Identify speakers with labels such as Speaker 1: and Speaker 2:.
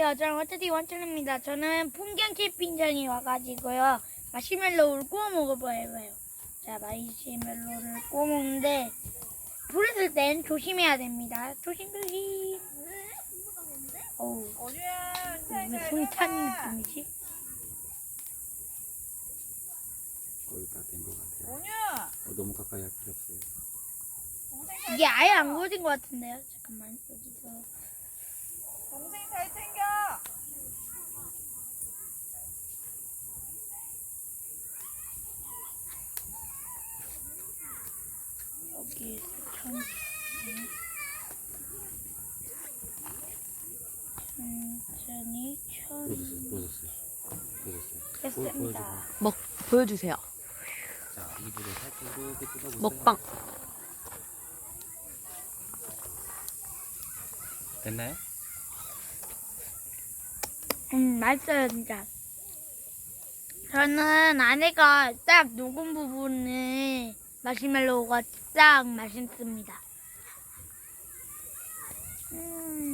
Speaker 1: 안녕하세요. 저는 워터디 원천입니다. 저는 풍경 캠핑장에 와가지고요. 마시멜로우를 구워 먹어봐요. 자, 마시멜로우를 구워 먹는데, 불을 쓸 땐 조심해야 됩니다. 조심조심. 어우, 왜 손이 타는 느낌이지?
Speaker 2: 거의 다 된 것 같아요.
Speaker 3: 어,
Speaker 2: 너무 가까이 할 필요 없어요.
Speaker 1: 이게 아예 안 구워진 것 같은데요. 잠깐만, 여기서.
Speaker 3: 동생
Speaker 1: 여기에서 천천히. 천천히.
Speaker 2: 보여줬어요. 보여줬어요. 보여줬어요.
Speaker 1: 됐습니다.
Speaker 4: 먹 보여주세요.
Speaker 2: 자, 이불을 살짝 이렇게 뜯어보세요.
Speaker 4: 먹방.
Speaker 2: 됐나요?
Speaker 1: 음, 맛있어요, 진짜. 저는 안에가 딱 녹은 부분은 마시멜로우가 딱 맛있습니다. 음,